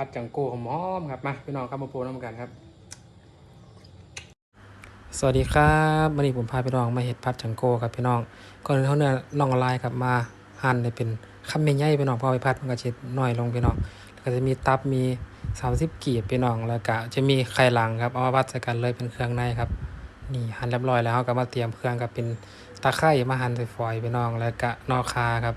ผัดจังโก้หอมๆครับมาพี่น้องครับมาโปรน้ำกันครับ สวัสดีครับวันนี้ผมพาพี่น้องมาเห็ดผัดจังโก้ครับพี่น้องก่อนอื่นเขาเนื้อน่องลายครับมาหั่นให้เป็นคำใหญ่พี่น้องพอไปผัดมันก็จะน้อยลงพี่น้องแล้วก็จะมีตับมี30กีบพี่น้องแล้วก็จะมีไข่หลังครับเอามาผัดใส่กันเลยเป็นเครื่องในครับนี่หั่นเรียบร้อยแล้วเราก็มาเตรียมเครื่องกับเป็นตะไคร้มาหั่นใส่ฝอยพี่น้องแล้วก็นอกคาครับ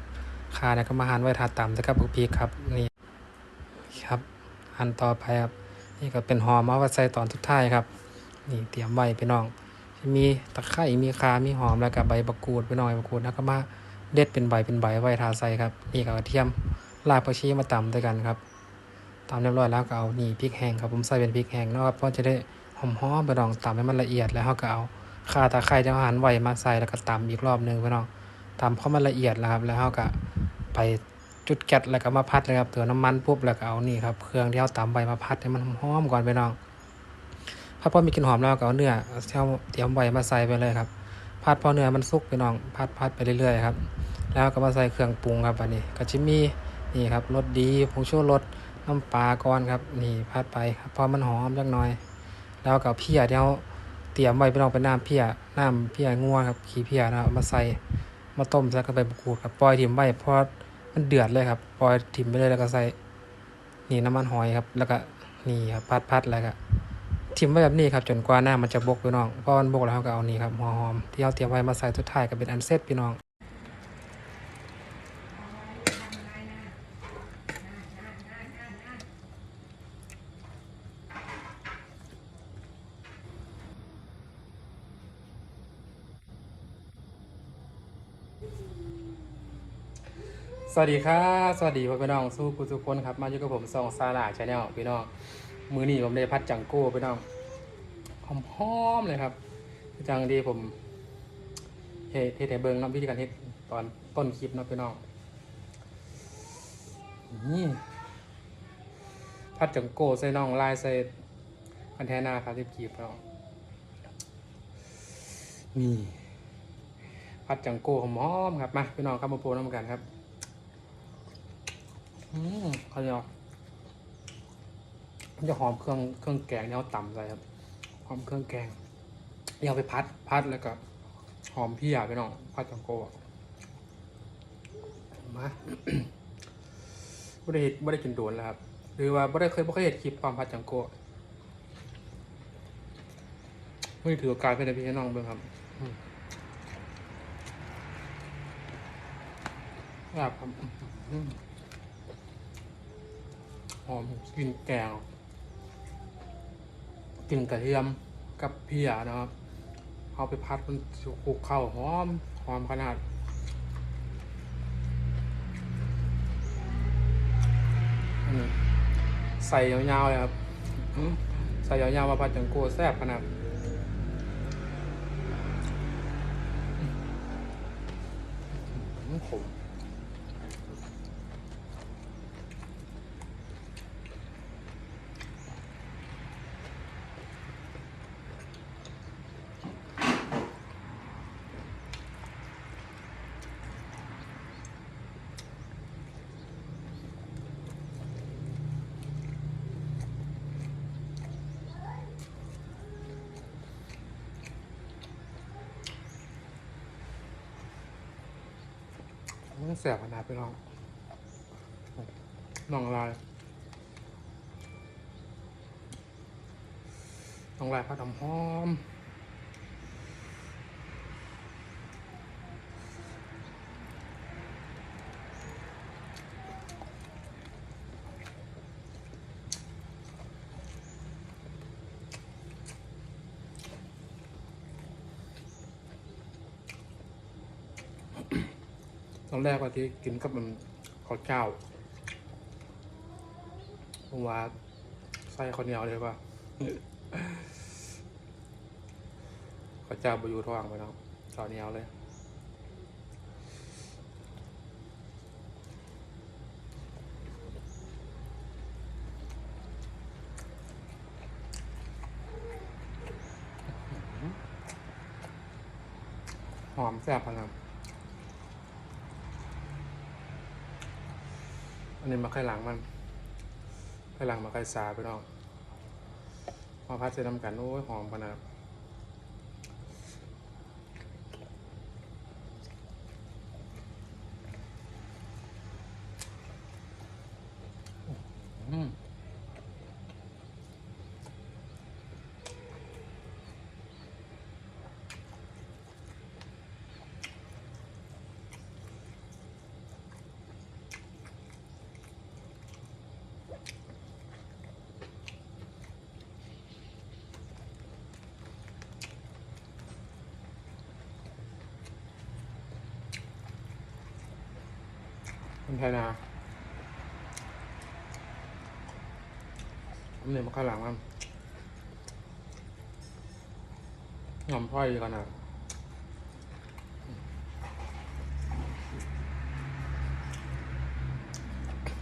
คาเนี่ยก็มาหั่นไว้ทาต่ำแล้วก็บุกพีครับนี่ันต่อไปครับ นี่ก็เป็นหอมเอาไว้ใส่ตอนสุดท้ายครับ นี่เตรียมไว้พี่น้อง มีตะไคร้มีคามีหอมแล้วก็ใบมะกูดพี่น้องใบมะกูดแล้วก็มาเด็ดเป็นใบเป็นใบไว้ทาใส่ครับ นี่ก็กระเทียมรากผักชีมาตำด้วยกันครับตำเรียบร้อยแล้วก็เอานี่พริกแห้งครับผมใส่เป็นพริกแห้งนะครับเพราะจะได้หอมหอมๆพี่น้องตำให้มันละเอียดแล้วเราก็เอาข่าตะไคร้ที่เราหั่นไว้มาใส่แล้วก็ตำอีกรอบหนึ่งพี่น้องตำเพราะมันละเอียดแล้วครับแล้วเราก็ไป จุดแก๊สแล้วก็มาพัดเลยครับเตือน้ำมันปุ๊บแล้วก็เอานี่ครับเครื่องที่เราตำไว้มาพัดให้มันหอมก่อนพี่น้องพัดพอมีกลิ่นหอมแล้วก็เอาเนื้อเที่ยวเตรียมไว้มาใส่ไปเลยครับพัดพอเนื้อมันสุกไปน้องพัดพัดไปเรื่อยๆครับแล้วก็มาใส่เครื่องปรุงครับอันนี้ก็จะมีนี่ครับรสดีผงชูรสน้ำปลาก่อนครับนี่พัดไปครับพอมันหอมจักหน่อย แล้วก็เพียที่เราเตรียมไว้ไปน้องเป็นน้ำเพียน้ำเพียงัวครับขี้เพียนะครับมาใส่มาต้มแล้วก็ไปบุกรูดครับปล่อยถิ่มไว้พราะ มันเดือดเลยครับปล่อยถิ่มไปเลยแล้วก็ใส่นี่น้ำมันหอยครับ แล้วก็นี่ครับพัดพัดแล้วก็ทิมไว้แบบนี้ครับจนกว่าหน้ามันจะบกพี่น้องพอมันบกแล้วเราก็เอานี่ครับหัวหอมที่เราเตรียมไว้มาใส่สุดท้ายก็เป็นอันเสร็จพี่น้อง สวัสดีครับสวัสดีพ่อพี่น้องสู้ผู้ทุกคนครับมาอยู่กับผมซองซาลาชาแนลพี่น้องมือนี้ผมได้พัดจังโก้พี่น้องหอมหอมเลยครับ จังดีผมเฮ็ดเฮ็ดเบิ่งนะวิธีการเฮ็ดตอนต้นคลิปนะพี่น้องนี่พัดจังโก้ใส่น่องลายใส่คันแทนาครับที่กีบพี่น้องนี่พัดจังโก้หอมๆครับมาพี่น้องครับมาโปรน้ำกันครับ อืมข้าวเหนียวมันจะหอมเครื่องเครื่องแกงเนี่ยเอาต่ำใส่ครับ หอมเครื่องแกงนี่เอาไปพัดพัดแล้วก็ หอมพี่อยาไปน้องพัดจังโก้อะมาไม่ได้เห็ดไม่ได้กินโดนแล้วครับ หรือว่าไม่ได้เคยไม่เคยเห็นคลิปความพัดจังโก้ไม่ถือโอกาสเป็นพี่ให้น้องเบิ่งครับอืมแบครับอืม หอมกลิ่นแกงกลิ่นกระเทียมกับเพียนะครับเอาไปพัดมันคลุกเข้าหอมหอมขนาดใส่ยาวๆเลยครับ ใส่ยาวๆมาพัดจังโก้แซ่บขนาดอืมขม มันแสบขนาดไปลองลองลายลองลายผัดหอม ตอนแรกว่าที่กินกับมันข้าวเจ้าผมว่าใส่ข้าวเหนียวเลยป่ะข้าวเจ้าบอยู่ท้องไปเนาะข้าวเหนียวเลยหอมแซ่บขนาด อันนี้มาไข่หลังมันไข่อยหลังมาไข่สาไปน้องมาพัดใส่น้ำกันโอ้ยหอมขนาดอืม คนไทยนาอันนี้มาข้างหลังมันหอมพ่อยก่อนนะ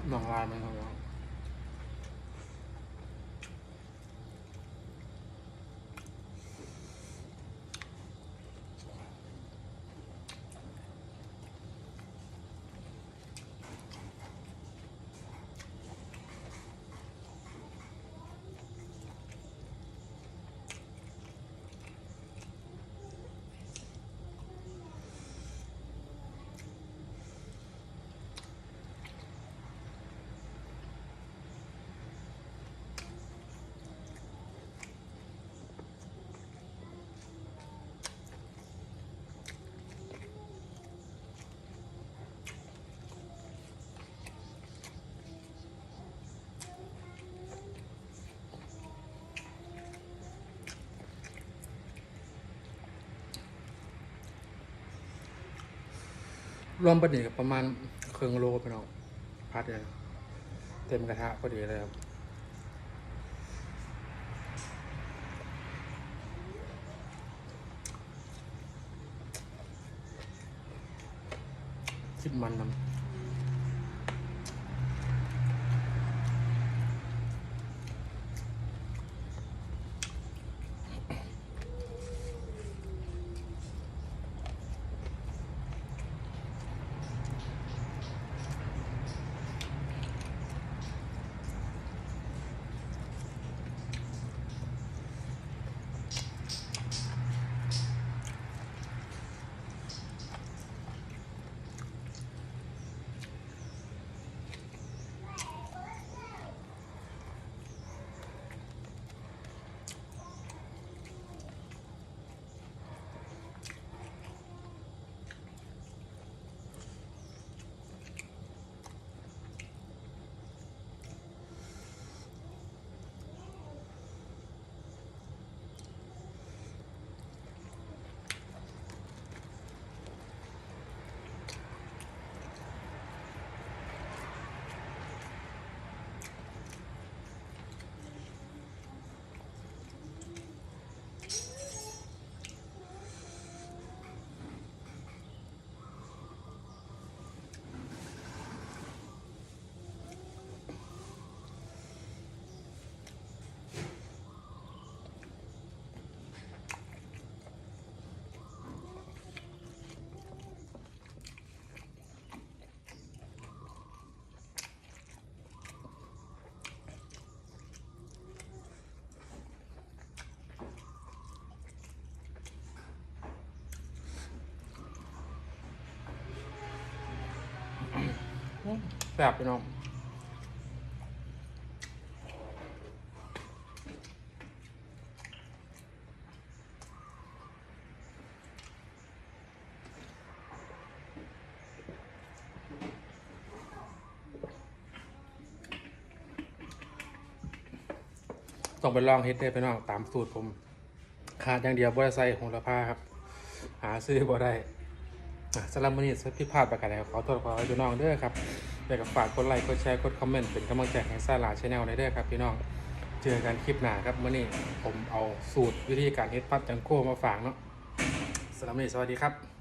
หนองลายมันครับ รวมประเดี๋ยวประมาณครึ่งโลไปน้องพัดเลยเต็มกระทะพอดีเลยครับคิดมันน้ำ แซ่บพี่น้องต้องไปลองเฮ็ดได้พี่น้องตามสูตรผม ขาดอย่างเดียวบ่ได้ใส่โหระพาครับ หาซื้อบ่ได้ สำหรับมื้อนี้พี่พาดประกาศใดขอโทษขอให้พี่น้องเด้อครับแล้วก็ฝากกดไลค์กดแชร์กดคอมเมนต์เป็นกำลังใจให้ซาลาชาแนลในเด้อครับพี่น้องเจอกันคลิปหน้าครับวันนี้ผมเอาสูตรวิธีการเฮ็ดพัดจังโก้มาฝากเนาะสำหรับมื้อนี้สวัสดีครับ